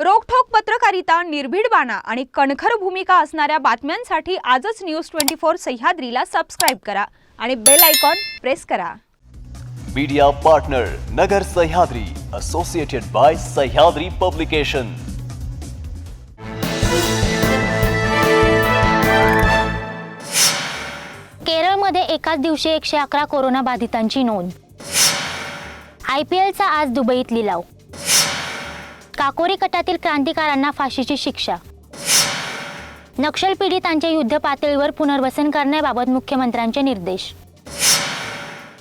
रोखठोक पत्रकारिता निर्भीड बाणा आणि कणखर भूमिका असणाऱ्या बातम्यांसाठी आजच न्यूज ट्वेंटी फोर सह्याद्रीला सबस्क्राईब करा आणि बेल आयकॉन प्रेस करा. Media partner Nagar Sahyadri associated by Sahyadri publication केरळमध्ये एकाच दिवशी एकशे अकरा कोरोना बाधितांची नोंद आय पी एलचा आज दुबईत लिलाव. काकोरी कटातील क्रांतिकारांना फाशीची शिक्षा. नक्षल पीडितांच्या युद्ध पातळीवर पुनर्वसन करण्याबाबत मुख्यमंत्र्यांचे निर्देश.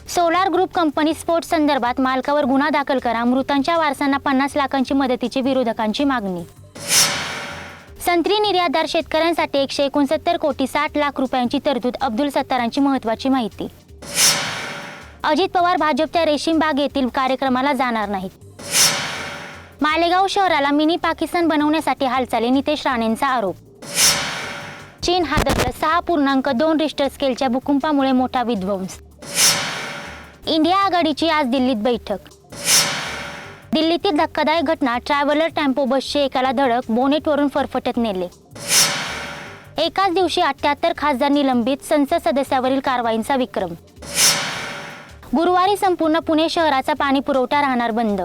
सोलार ग्रुप कंपनी स्फोट संदर्भात मालकावर गुन्हा दाखल करा मृतांच्या वारसांना पन्नास लाखांची मदतीची विरोधकांची मागणी. संत्री निर्यातदार शेतकऱ्यांसाठी एकशे एकोणसत्तर कोटी साठ लाख रुपयांची तरतूद अब्दुल सत्तारांची महत्वाची माहिती. अजित पवार भाजपच्या रेशीमबाग येथील कार्यक्रमाला जाणार नाहीत. मालेगाव शहराला मिनी पाकिस्तान बनवण्यासाठी हालचाली नितेश राणेंचा आरोप. चीन हादरलं सहा पूर्णांक दोन रिश्टर स्केलच्या भूकंपामुळे मोठा विध्वंस. इंडिया आघाडीची आज दिल्लीत बैठक. दिल्लीतील धक्कादायक घटना ट्रॅव्हलर टेम्पो बसचे एकाला धडक बोनेटवरून फरफटत नेले. एकाच दिवशी अठ्याहत्तर खासदार निलंबित संसद सदस्यावरील कारवाईंचा विक्रम. गुरुवारी संपूर्ण पुणे शहराचा पाणी पुरवठा राहणार बंद.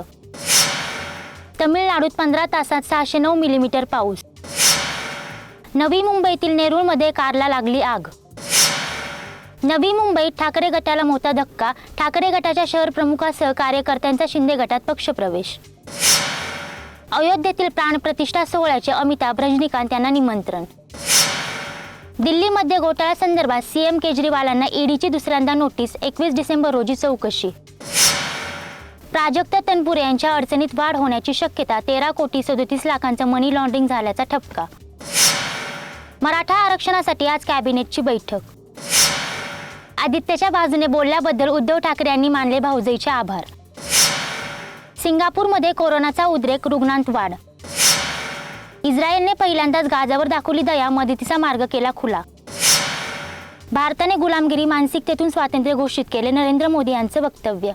तमिळनाडूत पंधरा तासात सहाशे नऊ मिलीमीटर पाऊस. नवी मुंबईतील नेरूळमध्ये कारला लागली आग. नवी मुंबईत ठाकरे गटाला मोठा धक्का ठाकरे गटाच्या शहर प्रमुखासह कार्यकर्त्यांचा शिंदे गटात पक्षप्रवेश. अयोध्येतील प्राणप्रतिष्ठा सोहळ्याचे अमिताभ रजनीकांत यांना निमंत्रण. दिल्लीमध्ये घोटाळ्यासंदर्भात सीएम केजरीवालांना ईडीची दुसऱ्यांदा नोटीस एकवीस डिसेंबर रोजी चौकशी. प्राजक्ता तनपुरे यांच्या अडचणीत वाढ होण्याची शक्यता तेरा कोटी सदोतीस लाखांचं मनी लॉन्ड्रिंग झाल्याचा ठपका. मराठा आरक्षणासाठी आज कॅबिनेटची बैठक. आदित्यच्या बाजूने बोलल्याबद्दल उद्धव ठाकरे यांनी मानले भाऊजईचे आभार. सिंगापूरमध्ये कोरोनाचा उद्रेक रुग्णांत वाढ. इस्रायलने पहिल्यांदाच गाजावर दाखवली दया मदतीचा मार्ग केला खुला. भारताने गुलामगिरी मानसिकतेतून स्वातंत्र्य घोषित केले नरेंद्र मोदी यांचं वक्तव्य.